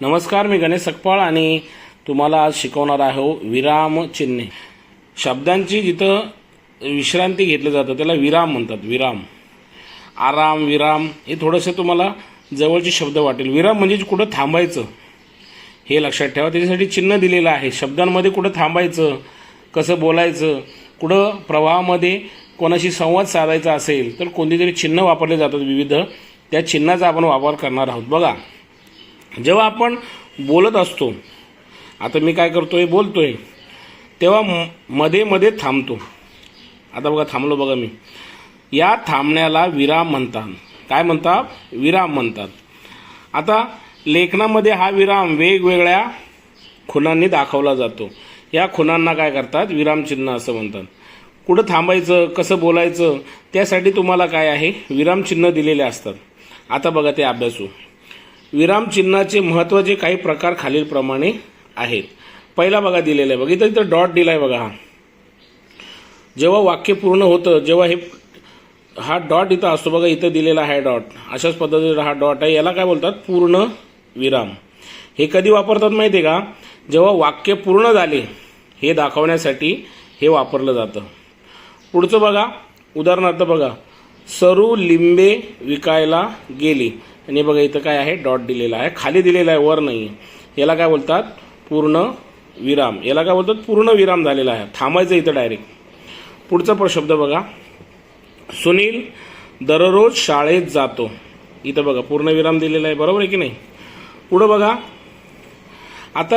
नमस्कार मी गणेश सकपाळ आणि तुम्हाला आज शिकवणार आहे विराम चिन्हे. शब्दांची जिथं विश्रांती घेतलं जातं त्याला विराम म्हणतात विराम. आराम विराम हे थोडंसं तुम्हाला जवळचे शब्द वाटेल. विराम म्हणजे कुठं थांबायचं? हे लक्षात ठेवा त्याच्यासाठी चिन्ह दिलेलं आहे. शब्दांमध्ये कुठं थांबायचं? कसं बोलायचं? कुठं प्रवाहामध्ये कोणाशी संवाद साधायचा असेल तर कोणतीतरी चिन्ह वापरले जातात विविध. त्या चिन्हाचा आपण वापर करणार आहोत. बघा जेव्हा आपण बोलत असतो आता मी काय करतो आहे बोलतो आहे तेव्हा म- मध्ये मध्ये थांबतो. आता बघा थांबलो बघा मी. या थांबण्याला विराम म्हणतात. काय म्हणतात? विराम म्हणतात. आता लेखनामध्ये हा विराम वेगवेगळ्या खुणांनी दाखवला जातो. या खुणांना काय करतात? विरामचिन्ह असं म्हणतात. कुठं थांबायचं? कसं बोलायचं? त्यासाठी तुम्हाला काय आहे? विरामचिन्ह दिलेले असतात. आता बघा ते अभ्यासू. विरामचिन्हाचे महत्त्वाचे काही प्रकार खालीलप्रमाणे आहेत. पहिला बघा दिलेला आहे. बघा इथं इथं डॉट दिला आहे बघा. हा जेव्हा वाक्य पूर्ण होतं जेव्हा हे हा डॉट इथं असतो बघा इथं दिलेला आहे डॉट अशाच पद्धतीने हा डॉट आहे. याला काय बोलतात? पूर्ण विराम. हे कधी वापरतात माहिती आहे का? जेव्हा वाक्य पूर्ण झाले हे दाखवण्यासाठी हे वापरलं जातं. पुढचं बघा. उदाहरणार्थ बघा. सरू लिंबे विकायला गेली. आणि बघा इथं काय आहे डॉट दिलेला आहे. खाली दिलेला आहे वर नाही याला काय बोलतात? पूर्ण विराम. याला काय बोलतात? पूर्ण विराम झालेला आहे. थांबायचं इथं डायरेक्ट पुढचा प्रशब्द शब्द बघा. सुनील दररोज शाळेत जातो. इथं बघा पूर्ण विराम दिलेला आहे. बरोबर आहे की नाही? पुढं बघा. आता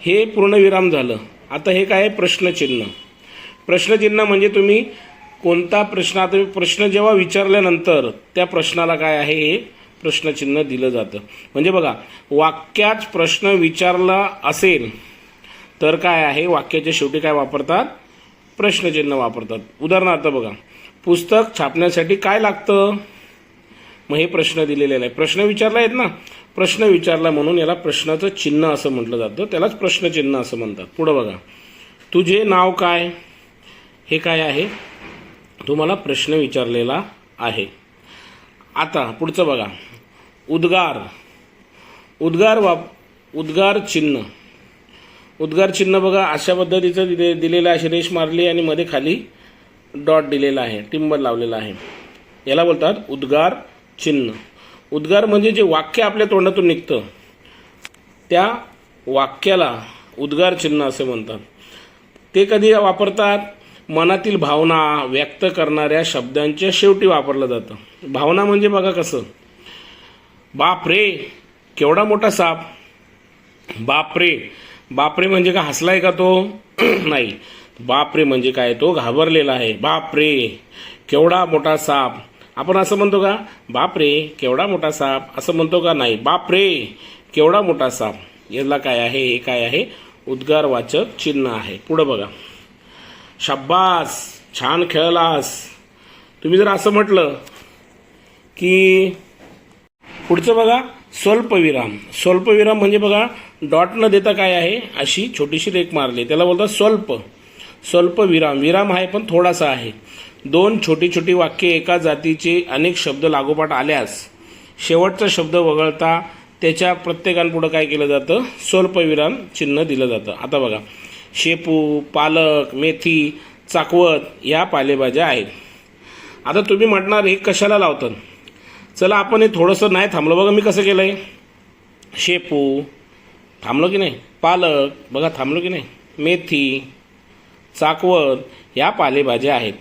हे पूर्ण विराम झालं. आता हे काय आहे? प्रश्नचिन्ह. प्रश्नचिन्ह म्हणजे तुम्ही कोणता प्रश्न आता प्रश्न जेव्हा विचारल्यानंतर त्या प्रश्नाला काय आहे? हे प्रश्नचिन्ह दिलं जातं. म्हणजे बघा वाक्यात प्रश्न विचारला असेल तर काय आहे? वाक्याच्या शेवटी काय वापरतात? प्रश्नचिन्ह वापरतात. उदाहरणार्थ बघा पुस्तक छापण्यासाठी काय लागतं? मग हे प्रश्न दिलेले आहे प्रश्न विचारला आहेत ना? प्रश्न विचारला म्हणून याला प्रश्नाचं चिन्ह असं म्हटलं जातं. त्यालाच प्रश्नचिन्ह असं म्हणतात. पुढं बघा तुझे नाव काय? हे काय आहे? तुम्हाला प्रश्न विचारलेला आहे. आता पुढचं बघा. उद्गार. उद्गार वाप उद्गार चिन्ह. उद्गार चिन्ह बघा अशा पद्धतीचं दिले दिलेलं आहे. रेश मारली आणि मध्ये खाली डॉट दिलेला आहे. टिंबर लावलेला आहे. याला बोलतात उद्गार चिन्ह. उद्गार म्हणजे जे वाक्य आपल्या तोंडातून निघतं. त्या वाक्याला उद्गार चिन्ह असे म्हणतात. ते कधी वापरतात? मनातील भावना व्यक्त करणाऱ्या शब्दांच्या शेवटी वापरलं जातं. भावना म्हणजे बघा कसं? बाप रे केवढा मोठा साप. बापरे बापरे म्हणजे का हसलाय का तो? नाही. बापरे म्हणजे काय तो घाबरलेला आहे. बापरे केवढा मोठा साप. आपण असं म्हणतो का बापरे केवढा मोठा साप. असं म्हणतो का नाही. बापरे केवढा मोठा साप. याला काय आहे हे काय आहे? उद्गारवाचक चिन्ह आहे. पुढं बघा. शब्बास छान खेळलास. तुम्ही जर असं म्हटलं की पुढचं बघा स्वल्पविराम. स्वल्पविराम म्हणजे बघा डॉट न देता काय आहे? अशी छोटीशी रेख मारली. त्याला बोलतात स्वल्प. स्वल्प विराम विराम आहे पण थोडासा आहे. दोन छोटी छोटी वाक्ये एका जातीचे अनेक शब्द लागोपाठ आल्यास शेवटचा शब्द वगळता त्याच्या प्रत्येकांपुढं काय केलं जातं? स्वल्पविराम चिन्ह दिलं जातं. आता बघा शेपू पालक मेथी चाकवत या पालेभाज्या आहेत. आता तुम्ही म्हणणार हे कशाला लावतात? चला आपण हे थोडंसं नाही थांबलो. बघा मी कसं केलं आहे शेपू थांबलो की नाही? पालक बघा थांबलो की नाही? मेथी चाकवत या पालेभाज्या आहेत.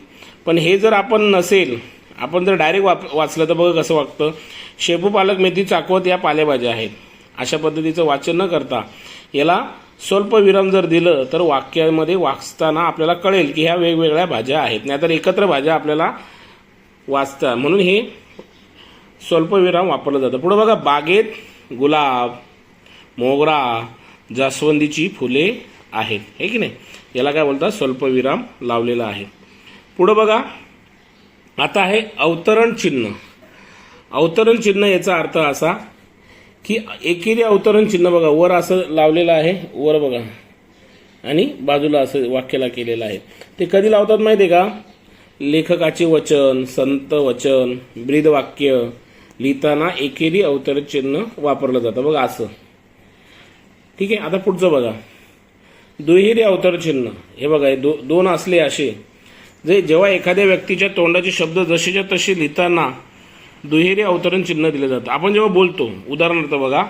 पण हे जर आपण नसेल आपण जर डायरेक्ट वाप वाचलं तर बघा कसं वागतं. शेपू पालक मेथी चाकवत या पालेभाज्या आहेत. अशा पद्धतीचं वाचन न करता याला स्वल्प विराम जर दिलं तर वाक्यामध्ये वाचताना आपल्याला कळेल की ह्या वेगवेगळ्या भाज्या आहेत. नाहीतर एकत्र भाज्या आपल्याला वाचता. म्हणून हे स्वल्पविराम वापरलं जातं. पुढं बघा बागेत गुलाब मोगरा जास्वंदीची फुले आहेत. हे की नाही? याला काय बोलतात? स्वल्पविराम लावलेला आहे. पुढं बघा आता आहे अवतरण चिन्ह. अवतरण चिन्ह याचा अर्थ असा की एकेरी अवतरण चिन्ह बघा वर असं लावलेलं आहे वर बघा. आणि बाजूला असं वाक्याला केलेलं आहे. ते कधी लावतात माहिती आहे का? लेखकाचे वचन संत वचन ब्रीद वाक्य लिहिताना एकेरी अवतर चिन्ह वापरलं जातं. बघा असं. ठीक आहे? आता पुढचं बघा. दुहेरी अवतर चिन्ह. हे बघा हे दो दोन असले असे. जे जेव्हा एखाद्या व्यक्तीच्या तोंडाचे शब्द जसेच्या तसे लिहिताना दुहेरी अवतरण चिन्ह दिलं जातं. आपण जेव्हा बोलतो उदाहरणार्थ बघा.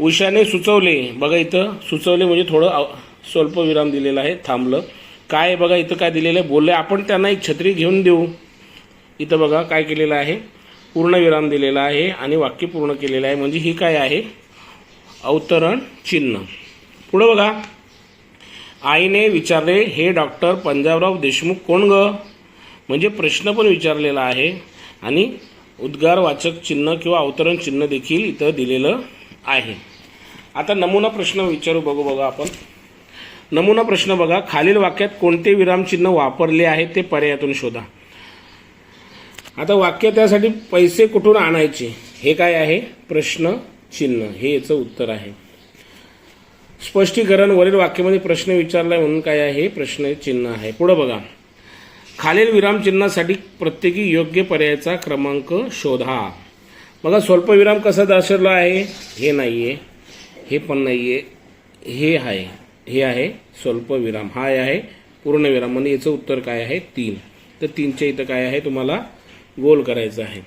उषाने सुचवले. बघा इथं सुचवले म्हणजे थोडं अव- स्वल्प विराम दिलेला आहे थांबलं. काय आहे? बघा इथं काय दिलेलं आहे? बोललं आपण त्यांना एक छत्री घेऊन देऊ. इथं बघा काय केलेलं आहे? पूर्ण विराम दिलेला आहे आणि वाक्य पूर्ण केलेलं आहे. म्हणजे ही काय आहे? अवतरण चिन्ह. पुढं बघा. आईने विचारले हे डॉक्टर पंजाबराव देशमुख कोण ग? म्हणजे प्रश्न पण विचारलेला आहे आणि उद्गारवाचक चिन्ह किंवा अवतरण चिन्ह देखील इथं दिलेलं आहे. आता नमुना प्रश्न विचारू बघू बघा आपण. नमुना प्रश्न बघा. खालील वाक्यात कोणते विरामचिन्ह वापरले आहे ते पर्यायातून शोधा. आता वाक्य त्यासाठी पैसे कुठून आणायचे? हे काय आहे? प्रश्न चिन्ह. हे याचं उत्तर आहे. स्पष्टीकरण वरील वाक्यामध्ये प्रश्न विचारलाय म्हणून काय आहे? प्रश्न चिन्ह आहे. पुढं बघा. खालील विरामचिन्हासाठी प्रत्येकी योग्य पर्यायाचा क्रमांक शोधा. बघा स्वल्पविराम कसा दर्शवला आहे? हे नाही आहे हे पण नाही आहे हे आहे. हे आहे स्वल्पविराम हा आहे पूर्णविराम म्हणजे याचं उत्तर काय आहे? तीन. तर तीनच्या इथं काय आहे? तुम्हाला गोल करायचं आहे.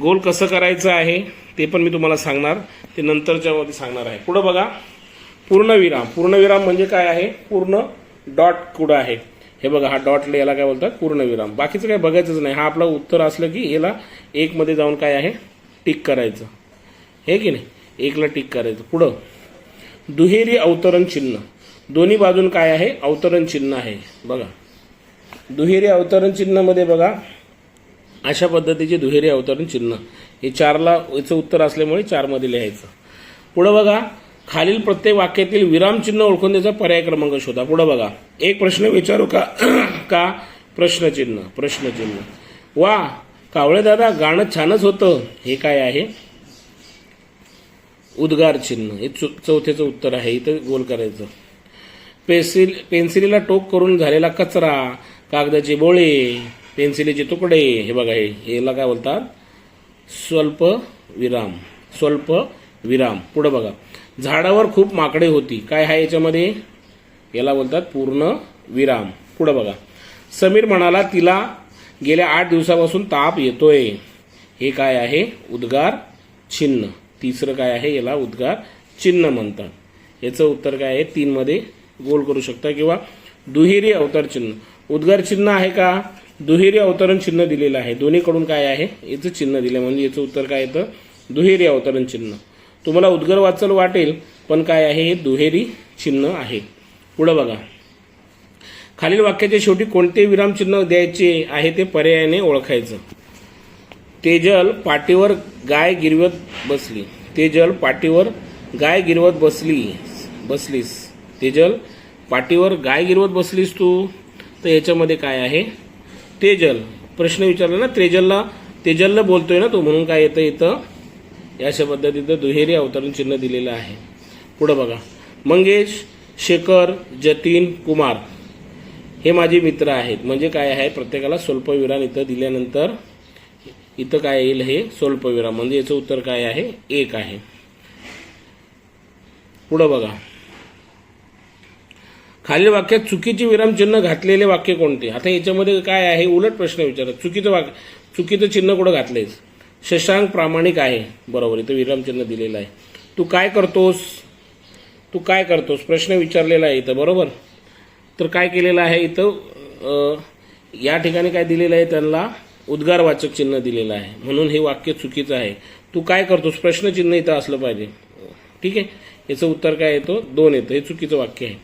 गोल कसं करायचं आहे ते पण मी तुम्हाला सांगणार. ते नंतरच्यामध्ये सांगणार आहे. पुढं बघा. पूर्णविराम पूर्णविराम म्हणजे काय आहे? पूर्ण डॉट कुठं आहे? हे बघा हा डॉट याला काय बोलतात? पूर्णविराम बाकीचं काय बघायचंच नाही. हा आपलं उत्तर असलं की याला एकमध्ये जाऊन काय आहे? टिक करायचं. हे की नाही? एकला टिक करायचं. पुढं. दुहेरी अवतरण चिन्ह. दोन्ही बाजून काय आहे? अवतरण चिन्ह आहे. बघा. दुहेरी अवतरण चिन्हामध्ये बघा. अशा पद्धतीचे दुहेरी अवतरण चिन्ह. हे चारला याचं उत्तर असल्यामुळे चारमध्ये लिहायचं. पुढं बघा खालील प्रत्येक वाक्यातील विरामचिन्ह ओळखून त्याचा पर्याय क्रमांक शोधा. पुढं बघा. एक प्रश्न विचारू का? का? प्रश्नचिन्ह प्रश्नचिन्ह वा कावळे दादा गाणं छानच होतं. हे काय आहे? उद्गार चिन्ह. हे चौथ्याचं उत्तर आहे. इथं गोल करायचं. पेन्सिल पेन्सिलीला टोक करून झालेला कचरा कागदाचे बोळे पेन्सिलीचे तुकडे हे बघा हे याला काय बोलतात? स्वल्प विराम स्वल्प विराम. पुढं बघा. झाडावर खूप माकडे होती. काय आहे याच्यामध्ये? याला बोलतात पूर्ण विराम. पुढं बघा. समीर म्हणाला तिला गेल्या आठ दिवसापासून ताप येतोय. हे काय आहे? उद्गार चिन्ह. तिसरं काय आहे? याला उद्गार चिन्ह म्हणतात. याचं उत्तर काय आहे? तीनमध्ये गोल करू शकता किंवा दुहेरी अवतार चिन्ह. उद्गार चिन्ह आहे का? दुहेरी अवतरण चिन्ह दिलेलं आहे. दोन्हीकडून काय आहे? याचं चिन्ह दिलं म्हणजे याचं उत्तर काय येतं? दुहेरी अवतरण चिन्ह. तुम्हाला उद्गर वाचल वाटेल पण काय आहे? हे दुहेरी चिन्ह आहे. पुढं बघा. खालील वाक्याच्या शेवटी कोणते विरामचिन्ह द्यायचे आहे ते पर्यायाने ओळखायचं. तेजल पाठीवर गाय गिरवत बसली. तेजल पाठीवर गाय गिरवत बसली. बसलीस. तेजल पाठीवर गाय गिरवत बसलीस तू. तर याच्यामध्ये काय आहे? तेजल. प्रश्न विचारला ना तेजलला तेजलला बोलतोय ना तो म्हणून काय येतं इथं? या अशा पद्धतीचं दुहेरी अवतरण चिन्ह दिलेलं आहे. पुढं बघा. मंगेश शेखर जतीन कुमार. हे माझे मित्र आहेत. म्हणजे काय आहे? प्रत्येकाला स्वल्पविराम इथं दिल्यानंतर इथं काय येईल हे? स्वल्पविराम. म्हणजे याचं उत्तर काय आहे? एक आहे. पुढं बघा. खालील वाक्यात चुकीचे विरामचिन्ह घातलेले वाक्य कोणते? आता याच्यामध्ये काय आहे? उलट प्रश्न विचारत चुकीचं वाक्य चुकीचं चिन्ह कुठं घातलेस शशांक प्रामाणिक आहे. बरोबर इथं विरामचिन्ह दिलेलं आहे. तू काय करतोस? तू काय करतोस? प्रश्न विचारलेला आहे इथं बरोबर? तर काय केलेलं आहे इथं? या ठिकाणी काय दिलेलं आहे त्यांना? उद्गारवाचक चिन्ह दिलेलं आहे. म्हणून हे वाक्य चुकीचं आहे. तू काय करतोस? प्रश्नचिन्ह इथं असलं पाहिजे. ठीक आहे? याचं उत्तर काय येतो? दोन येतं. हे चुकीचं वाक्य आहे.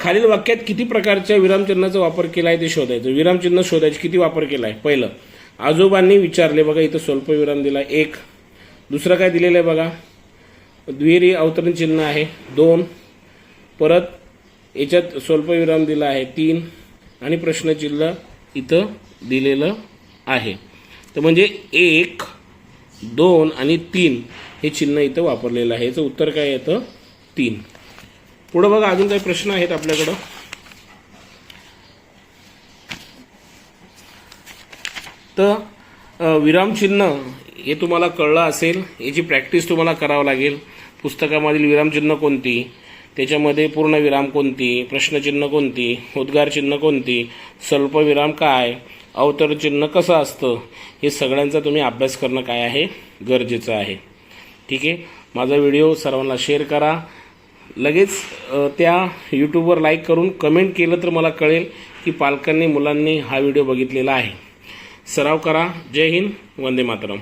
खालील वाक्यात किती प्रकारच्या विरामचिन्हाचा वापर केला आहे ते शोधायचं. विरामचिन्ह शोधायचे किती वापर केला आहे पहिलं आजोबांनी विचारले बघा इथं स्वल्पविराम दिला एक दुसरं काय दिलेलं आहे बघा? द्विहेरी अवतरण चिन्ह आहे. दोन परत याच्यात स्वल्पविराम दिला आहे. तीन आणि प्रश्नचिन्ह इथं दिलेलं आहे. तर म्हणजे एक दोन आणि तीन हे चिन्ह इथं वापरलेलं आहे. याचं उत्तर काय येतं तीन. पुढं बघा अजून काही प्रश्न आहेत आपल्याकडं? तर विरामचिन्ह हे तुम्हाला कळलं असेल याची प्रॅक्टिस तुम्हाला करावं लागेल. पुस्तकामधील विरामचिन्ह कोणती? त्याच्यामध्ये पूर्ण विराम कोणती? प्रश्नचिन्ह कोणती? उद्गारचिन्ह कोणती? स्वल्पविराम काय? अवतरचिन्ह कसं असतं? हे सगळ्यांचा तुम्ही अभ्यास करणं काय आहे? गरजेचं आहे. ठीक आहे? माझा व्हिडिओ सर्वांना शेअर करा. लगेच त्या यूट्यूबवर लाईक करून कमेंट केलं तर मला कळेल की पालकांनी मुलांनी हा व्हिडिओ बघितलेला आहे. सराव करा. जय हिंद. वंदे मातरम.